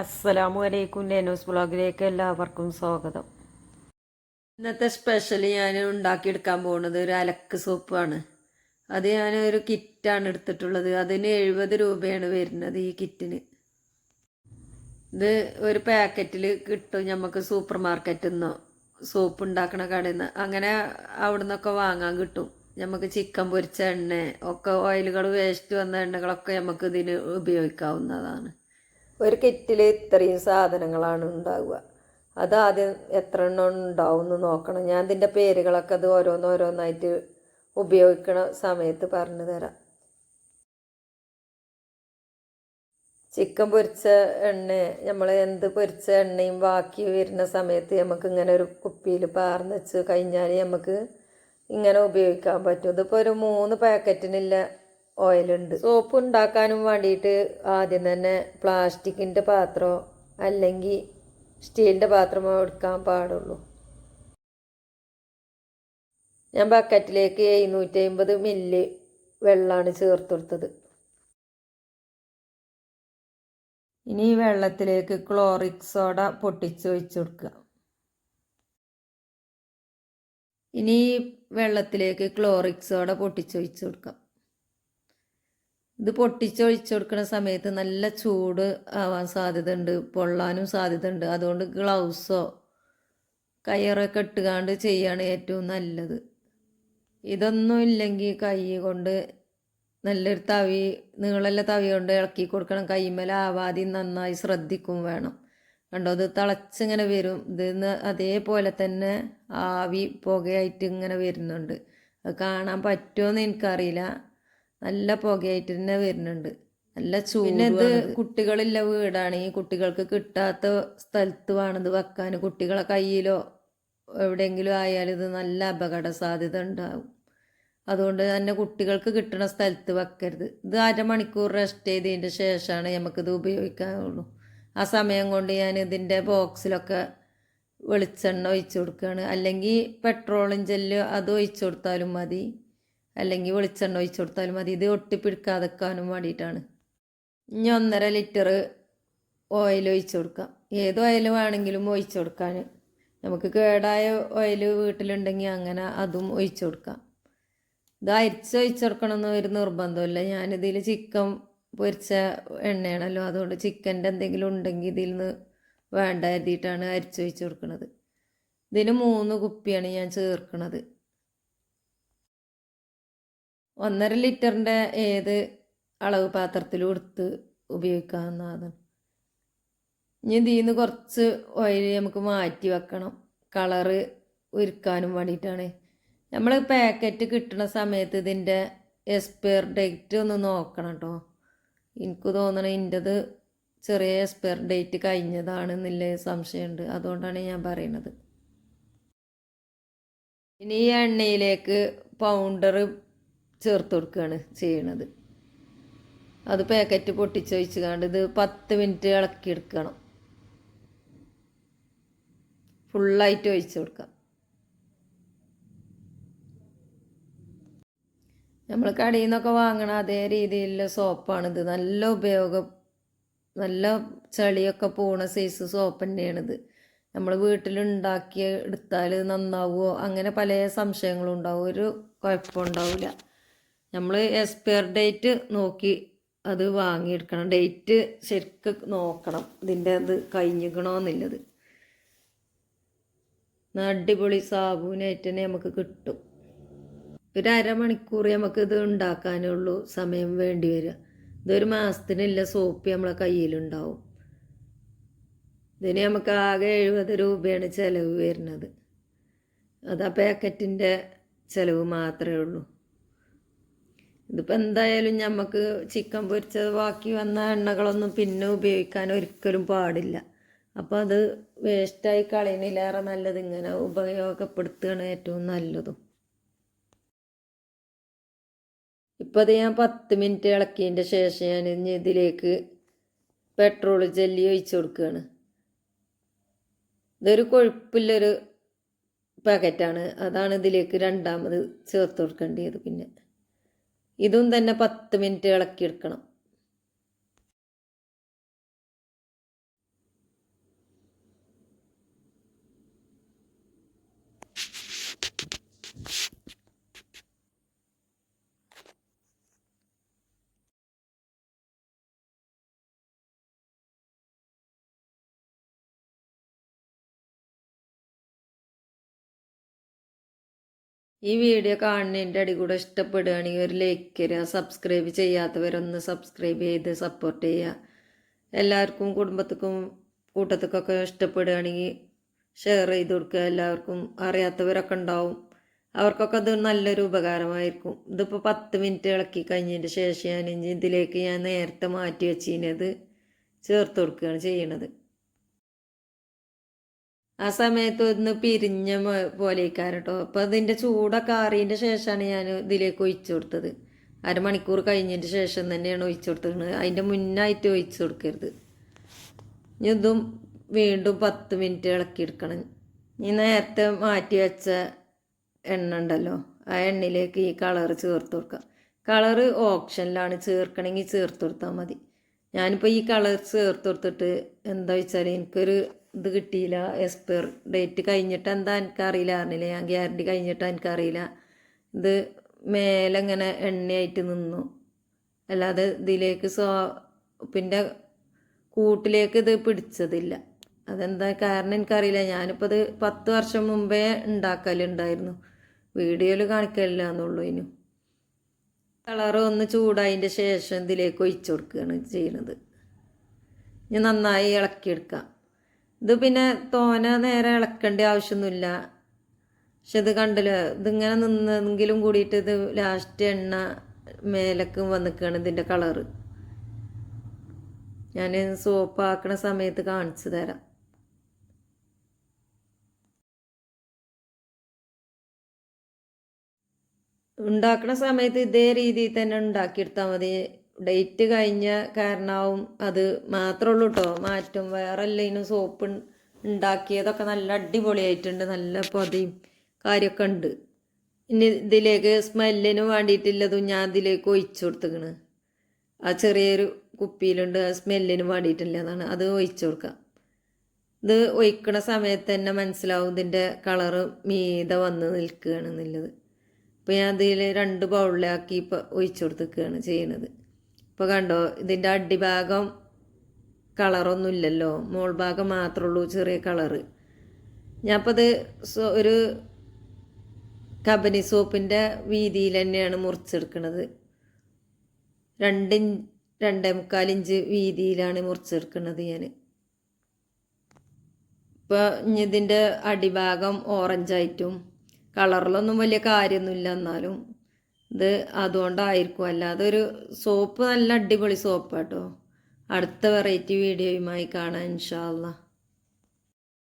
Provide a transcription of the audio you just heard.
അസ്സലാമു അലൈക്കും ലേനോസ് ബ്ലോഗിലേക്ക് എല്ലാവർക്കും സ്വാഗതം. ഇന്നത്തെ സ്പെഷ്യൽ ഞാൻ ഉണ്ടാക്കിയെടുക്കാൻ പോകുന്നത് ഒരു അലക്ക് സോപ്പാണ്. അത് ഞാൻ ഒരു കിറ്റാണ് എടുത്തിട്ടുള്ളത്. അതിന് എഴുപത് രൂപയാണ് വരുന്നത് ഈ കിറ്റിന്. ഇത് ഒരു പാക്കറ്റിൽ കിട്ടും നമുക്ക് സൂപ്പർ മാർക്കറ്റിൽ നിന്നോ സോപ്പ് ഉണ്ടാക്കണ കടയിൽ നിന്ന് അങ്ങനെ അവിടെ നിന്നൊക്കെ വാങ്ങാൻ കിട്ടും. നമുക്ക് ചിക്കൻ പൊരിച്ച എണ്ണ ഒക്കെ ഓയിലുകൾ വേസ്റ്റ് വന്ന എണ്ണകളൊക്കെ നമുക്ക് ഇതിന് ഉപയോഗിക്കാവുന്നതാണ്. ഒരു കിറ്റിൽ ഇത്രയും സാധനങ്ങളാണ് ഉണ്ടാവുക. അതാദ്യം എത്ര എണ്ണം ഉണ്ടാവും എന്ന് നോക്കണം. ഞാൻ ഇതിന്റെ പേരുകളൊക്കെ അത് ഓരോന്നോരോന്നായിട്ട് ഉപയോഗിക്കണ സമയത്ത് പറഞ്ഞു തരാം. ചിക്കൻ പൊരിച്ച എണ്ണ നമ്മൾ എന്ത് പൊരിച്ച എണ്ണയും ബാക്കി വരുന്ന സമയത്ത് നമുക്ക് ഇങ്ങനെ ഒരു കുപ്പിയിൽ പാർന്ന് വെച്ച് കഴിഞ്ഞാൽ നമുക്ക് ഇങ്ങനെ ഉപയോഗിക്കാൻ പറ്റും. ഇതിപ്പോൾ ഒരു മൂന്ന് പാക്കറ്റിനില്ല ഓയിലുണ്ട്. സോപ്പ് ഉണ്ടാക്കാനും വേണ്ടിയിട്ട് ആദ്യം തന്നെ പ്ലാസ്റ്റിക്കിന്റെ പാത്രമോ അല്ലെങ്കിൽ സ്റ്റീലിന്റെ പാത്രമോ എടുക്കാൻ പാടുള്ളൂ. ഞാൻ ബക്കറ്റിലേക്ക് എഴുന്നൂറ്റി അമ്പത് മില്ലി വെള്ളമാണ് ചേർത്ത് കൊടുത്തത്. ഇനി ഈ വെള്ളത്തിലേക്ക് ക്ലോറിക് സോഡ പൊട്ടിച്ച് ഒഴിച്ചു കൊടുക്കുക. ഇനി വെള്ളത്തിലേക്ക് ക്ലോറിക് സോഡ പൊട്ടിച്ച് ഒഴിച്ചു കൊടുക്കാം. ഇത് പൊട്ടിച്ചൊഴിച്ചു കൊടുക്കുന്ന സമയത്ത് നല്ല ചൂട് ആവാൻ സാധ്യതയുണ്ട് പൊള്ളാനും സാധ്യതയുണ്ട്. അതുകൊണ്ട് ഗ്ലൗസോ കയ്യറൊക്കെ ഇട്ടുകാണ്ട് ചെയ്യാണ് ഏറ്റവും നല്ലത്. ഇതൊന്നും ഇല്ലെങ്കിൽ കൈ കൊണ്ട് നല്ലൊരു തവി നീളല്ല തവി കൊണ്ട് ഇളക്കി കൊടുക്കണം. കൈമേലാവാതെ നന്നായി ശ്രദ്ധിക്കും വേണം. കണ്ടോ? ഇത് തിളച്ചിങ്ങനെ വരും. ഇത് അതേപോലെ തന്നെ ആവി പുകയായിട്ട് ഇങ്ങനെ വരുന്നുണ്ട്. അത് കാണാൻ പറ്റുമോ എന്ന് എനിക്കറിയില്ല. നല്ല പുകയായിട്ട് തന്നെ വരുന്നുണ്ട്. നല്ല പിന്നെ ഇത് കുട്ടികളില്ല വീടാണ്. ഈ കുട്ടികൾക്ക് കിട്ടാത്ത സ്ഥലത്ത് വേണത് വെക്കാൻ കുട്ടികളെ കയ്യിലോ എവിടെയെങ്കിലും ആയാലും ഇത് നല്ല അപകട സാധ്യത ഉണ്ടാവും. അതുകൊണ്ട് തന്നെ കുട്ടികൾക്ക് കിട്ടുന്ന സ്ഥലത്ത് വെക്കരുത്. ഇത് അരമണിക്കൂർ റെസ്റ്റ് ചെയ്തതിന്റെ ശേഷമാണ് നമുക്കിത് ഉപയോഗിക്കാനുള്ളൂ ആ സമയം കൊണ്ട് ഞാൻ ഇതിന്റെ ബോക്സിലൊക്കെ വെളിച്ചെണ്ണ ഒഴിച്ചു കൊടുക്കുകയാണ്. അല്ലെങ്കിൽ പെട്രോളും ജെല്ല് അത് ഒഴിച്ചു കൊടുത്താലും മതി. അല്ലെങ്കിൽ വെളിച്ചെണ്ണ ഒഴിച്ചു കൊടുത്താലും മതി. ഇത് ഒട്ടിപ്പിടിക്കാതെക്കാനും വേണ്ടിയിട്ടാണ്. ഇനി ഒന്നര ലിറ്റർ ഓയിൽ ഒഴിച്ചു കൊടുക്കാം. ഏത് ഓയിൽ വേണമെങ്കിലും ഒഴിച്ചു കൊടുക്കാൻ. നമുക്ക് കേടായ ഓയിൽ വീട്ടിലുണ്ടെങ്കിൽ അങ്ങനെ അതും ഒഴിച്ചു കൊടുക്കാം. ഇത് അരിച്ച് ഒഴിച്ചു കൊടുക്കണമെന്ന് ഒരു നിർബന്ധമില്ല ഞാനിതിൽ ചിക്കൻ പൊരിച്ച എണ്ണയാണല്ലോ. അതുകൊണ്ട് ചിക്കന്റെ എന്തെങ്കിലും ഉണ്ടെങ്കിൽ ഇതിൽ നിന്ന് വേണ്ട കരുതിയിട്ടാണ് അരിച്ചൊഴിച്ചു കൊടുക്കുന്നത്. ഇതിന് മൂന്ന് കുപ്പിയാണ് ഞാൻ ചേർക്കുന്നത്. ഒന്നര ലിറ്ററിന്റെ ഏത് അളവ് പാത്രത്തിലും എടുത്ത് ഉപയോഗിക്കാവുന്നതാണ്. ഇനി ഇതിൽ നിന്ന് കുറച്ച് ഓയിൽ നമുക്ക് മാറ്റി വെക്കണം. കളറ് ഉരുക്കാനും വേണ്ടിയിട്ടാണ്. നമ്മൾ പാക്കറ്റ് കിട്ടുന്ന സമയത്ത് ഇതിന്റെ എക്സ്പയർ ഡേറ്റ് ഒന്ന് നോക്കണം കേട്ടോ എനിക്ക് തോന്നണ ഇതിന്റെത് ചെറിയ എക്സ്പയർ ഡേറ്റ് കഴിഞ്ഞതാണെന്നുള്ള സംശയമുണ്ട്. അതുകൊണ്ടാണ് ഞാൻ പറയുന്നത് ഇനി ഈ എണ്ണയിലേക്ക് പൗണ്ടർ ചേർത്ത് കൊടുക്കുകയാണ് ചെയ്യണത്. അത് പാക്കറ്റ് പൊട്ടിച്ചൊഴിച്ച് കണ്ട് ഇത് പത്ത് മിനിറ്റ് ഇളക്കി എടുക്കണം. ഫുള്ളായിട്ട് ഒഴിച്ച് കൊടുക്കാം. നമ്മൾ കടയിൽ നിന്നൊക്കെ വാങ്ങണ അതേ രീതിയിലുള്ള സോപ്പാണിത് നല്ല ഉപയോഗം നല്ല ചളിയൊക്കെ പോണ സൈസ് സോപ്പ് തന്നെയാണിത്. നമ്മൾ വീട്ടിലുണ്ടാക്കി എടുത്താൽ നന്നാവുമോ അങ്ങനെ പല സംശയങ്ങളും ഉണ്ടാവും. ഒരു കുഴപ്പമുണ്ടാവില്ല നമ്മൾ എക്സ്പയർ ഡേറ്റ് നോക്കി അത് വാങ്ങിയെടുക്കണം. ഡേറ്റ് ശരിക്ക് നോക്കണം. ഇതിന്റെ അത് കഴിഞ്ഞിക്കണമെന്നുള്ളത് അടിപൊളി സാബൂനായിട്ട് തന്നെ നമുക്ക് കിട്ടും. ഒരു അരമണിക്കൂർ നമുക്ക് ഇത് ഉണ്ടാക്കാനുള്ളൂ. സമയം വേണ്ടി വരിക. ഇതൊരു മാസത്തിനില്ല സോപ്പ് നമ്മളെ കയ്യിലുണ്ടാവും. ഇതിന് നമുക്ക് ആകെ എഴുപത് രൂപയാണ് ചിലവ് വരുന്നത്. അത് ആ പാക്കറ്റിന്റെ ചിലവ് മാത്രമേ ഉള്ളൂ. ഇതിപ്പോൾ എന്തായാലും നമുക്ക് ചിക്കൻ പൊരിച്ചത് ബാക്കി വന്ന എണ്ണകളൊന്നും പിന്നെ ഉപയോഗിക്കാൻ ഒരിക്കലും പാടില്ല. അപ്പോൾ അത് വേസ്റ്റായി കളയുന്നില്ലേറെ നല്ലത്. ഇങ്ങനെ ഉപയോഗപ്പെടുത്തുകയാണ് ഏറ്റവും നല്ലതും. ഇപ്പോൾ അത് ഞാൻ പത്ത് മിനിറ്റ് ഇളക്കിയതിന്റെ ശേഷം ഞാൻ ഇനി ഇതിലേക്ക് പെട്രോൾ ജെല്ലി ഒഴിച്ചു കൊടുക്കുകയാണ്. ഇതൊരു കൊഴുപ്പില്ലൊരു പാക്കറ്റാണ് അതാണ് ഇതിലേക്ക് രണ്ടാമത് ചേർത്ത് കൊടുക്കേണ്ടത് പിന്നെ. ഇതും തന്നെ പത്ത് മിനിറ്റ് ഇളക്കിയെടുക്കണം. ഈ വീഡിയോ കാണുന്നതിന്റെ അടി കൂടെ ഇഷ്ടപ്പെടുകയാണെങ്കിൽ ഒരു ലൈക്ക് തരിക സബ്സ്ക്രൈബ് ചെയ്യാത്തവരൊന്ന് സബ്സ്ക്രൈബ് ചെയ്ത് സപ്പോർട്ട് ചെയ്യുക. എല്ലാവർക്കും കുടുംബത്തിക്കും കൂട്ടത്തിക്കൊക്കെ ഇഷ്ടപ്പെടുകയാണെങ്കിൽ ഷെയർ ചെയ്ത് കൊടുക്കുക. എല്ലാവർക്കും അറിയാത്തവരൊക്കെ ഉണ്ടാവും. അവർക്കൊക്കെ അത് നല്ലൊരു ഉപകാരമായിരിക്കും. ഇതിപ്പോൾ പത്ത് മിനിറ്റ് ഇളക്കി കഴിഞ്ഞതിന്റെ ശേഷം ഞാൻ ഇതിലേക്ക് ഞാൻ നേരത്തെ മാറ്റി വെച്ചിരുന്നത് ചേർത്ത് കൊടുക്കുകയാണ് ചെയ്യണത്. ആ സമയത്ത് ഒന്ന് പിരിഞ്ഞ പോലെയൊക്കെ കേട്ടോ അപ്പോൾ അതിന്റെ ചൂടൊക്കെ ആറിയതിന്റെ ശേഷമാണ് ഞാൻ ഇതിലേക്ക് ഒഴിച്ചു കൊടുത്തത്. അരമണിക്കൂർ കഴിഞ്ഞതിന്റെ ശേഷം തന്നെയാണ് ഒഴിച്ചു കൊടുത്തിരുന്നത്. അതിന്റെ മുന്നായിട്ട് ഒഴിച്ചു കൊടുക്കരുത്. ഇതും വീണ്ടും പത്ത് മിനിറ്റ് ഇളക്കി എടുക്കണം. ഈ നേരത്തെ മാറ്റി വെച്ച എണ്ണ ഉണ്ടല്ലോ ആ എണ്ണയിലേക്ക് ഈ കളർ ചേർത്ത് കൊടുക്കാം കളർ ഓപ്ഷനിലാണ് ചേർക്കണമെങ്കിൽ ചേർത്ത് കൊടുത്താൽ മതി. ഞാനിപ്പോൾ ഈ കളർ ചേർത്ത് കൊടുത്തിട്ട് എന്താ വെച്ചാൽ എനിക്കൊരു ഇത് കിട്ടിയില്ല. എക്സ്പയർ ഡേറ്റ് കഴിഞ്ഞിട്ട് എന്താ എനിക്കറിയില്ല. അറിഞ്ഞില്ല. ഞാൻ ഗ്യാരണ്ടി കഴിഞ്ഞിട്ട് എനിക്കറിയില്ല. ഇത് മേലെ ഇങ്ങനെ എണ്ണയായിട്ട് നിന്നു. അല്ലാതെ ഇതിലേക്ക് സോപ്പിന്റെ കൂട്ടിലേക്ക് ഇത് പിടിച്ചതില്ല. അതെന്താ കാരണം എനിക്കറിയില്ല. ഞാനിപ്പോൾ അത് പത്ത് വർഷം മുമ്പേ ഉണ്ടാക്കലുണ്ടായിരുന്നു. വീഡിയോയിൽ കാണിക്കലില്ല എന്നുള്ളൂ ഇനി. കളറ് ഒന്ന് ചൂടായതിന്റെ ശേഷം ഇതിലേക്ക് ഒഴിച്ചു കൊടുക്കുകയാണ് ചെയ്യുന്നത് ഇനി നന്നായി ഇളക്കിയെടുക്കാം. ഇത് പിന്നെ തോന നേരെ ഇളക്കേണ്ട ആവശ്യമൊന്നുമില്ല. പക്ഷെ ഇത് കണ്ടല്ലോ ഇതിങ്ങനെ നിന്നെങ്കിലും കൂടിയിട്ട് ഇത് ലാസ്റ്റ് എണ്ണ മേലക്ക് വന്നിക്കുകയാണ് ഇതിന്റെ കളറ് ഞാൻ സോപ്പ് ആക്കണ സമയത്ത് കാണിച്ചു തരാം. ഉണ്ടാക്കുന്ന സമയത്ത് ഇതേ രീതിയിൽ തന്നെ ഉണ്ടാക്കിയെടുത്താൽ മതി. ഡേറ്റ് കഴിഞ്ഞ കാരണമാവും അത് മാത്രമേ ഉള്ളൂ കേട്ടോ മാറ്റും. വേറെ സോപ്പ് ഉണ്ടാക്കിയതൊക്കെ നല്ല അടിപൊളിയായിട്ടുണ്ട്. നല്ല പൊതയും കാര്യമൊക്കെ ഉണ്ട് ഇനി ഇതിലേക്ക് സ്മെല്ലിന് വേണ്ടിയിട്ടുള്ളതും ഞാൻ ഇതിലേക്ക് ഒഴിച്ചു കൊടുത്തേക്കണ്. ആ ചെറിയൊരു കുപ്പിയിലുണ്ട്. സ്മെല്ലിന് വേണ്ടിയിട്ടുള്ളതാണ് അത് ഒഴിച്ചു കൊടുക്കാം. ഇത് ഒഴിക്കണ സമയത്ത് തന്നെ മനസ്സിലാവും ഇതിന്റെ കളറ് മീത വന്ന് നിൽക്കുകയാണെന്നുള്ളത് അപ്പോൾ ഞാൻ അതിൽ രണ്ട് ബൗളിലാക്കി ഇപ്പോൾ ഒഴിച്ചു കൊടുത്തേക്കുകയാണ് ചെയ്യണത്. ഇപ്പോൾ കണ്ടോ ഇതിന്റെ അടിഭാഗം കളറൊന്നുമില്ലല്ലോ. മോൾ ഭാഗം മാത്രമേ ഉള്ളൂ ചെറിയ കളറ്. ഞാനിപ്പോൾ അത് ഒരു കബനി സോപ്പിന്റെ വീതിയിൽ തന്നെയാണ് മുറിച്ചെടുക്കുന്നത് രണ്ട് രണ്ടേ മുക്കാൽ ഇഞ്ച് വീതിയിലാണ് മുറിച്ചെടുക്കുന്നത് ഞാൻ ഇപ്പോൾ ഇതിന്റെ അടിഭാഗം ഓറഞ്ചായിട്ടും കളറിലൊന്നും വലിയ കാര്യമൊന്നുമില്ല എന്നാലും. ഇത് അതുകൊണ്ടായിരിക്കും. അല്ലാതെ ഒരു സോപ്പ് നല്ല അടിപൊളി സോപ്പാട്ടോ. അടുത്ത വെറൈറ്റി വീഡിയോയുമായി കാണാം ഇൻഷാല്ല